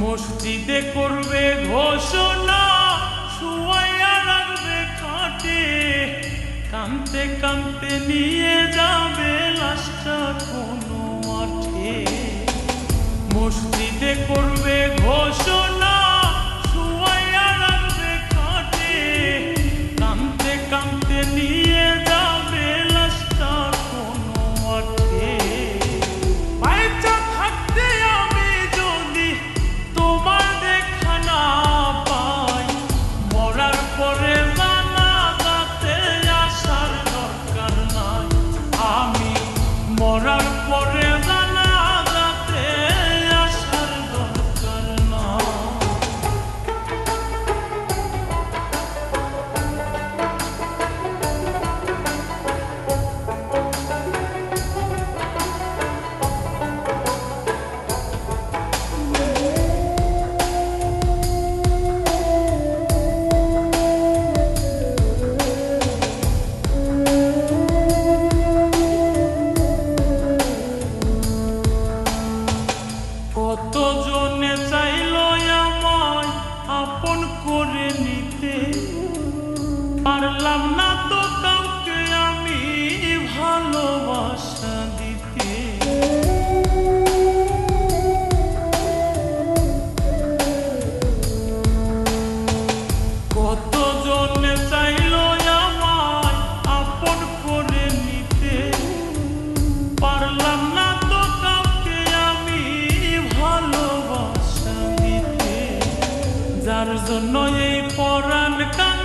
মসজিদে করবে ঘোষণা। কানতে কানতে নিয়ে যাবে লাশটা কোনো মাঠে। মসজিদে করবে ঘোষণা পারলাম না তো কাউকে আমি ভালোবাসা দিতে। করে নিতে? পারলাম না তো আমি ভালোবাসা যার জন্য এই পরাণ কান্দে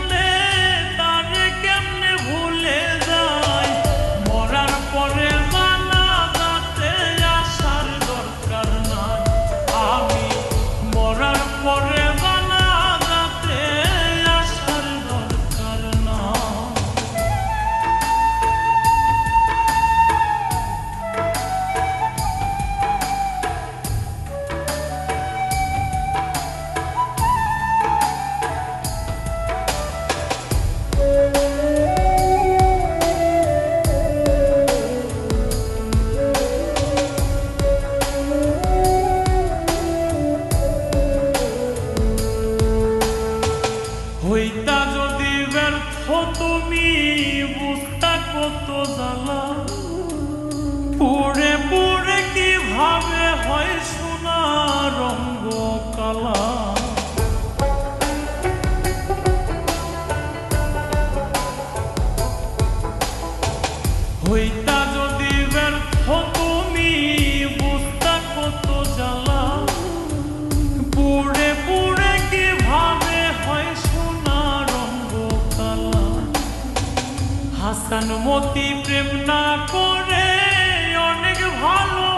জ্বালা পুড়ে পুড়ে কীভাবে হয় সোনা রঙ্গ কালা। হাসান মতি প্রেম না করে অনেক ভালো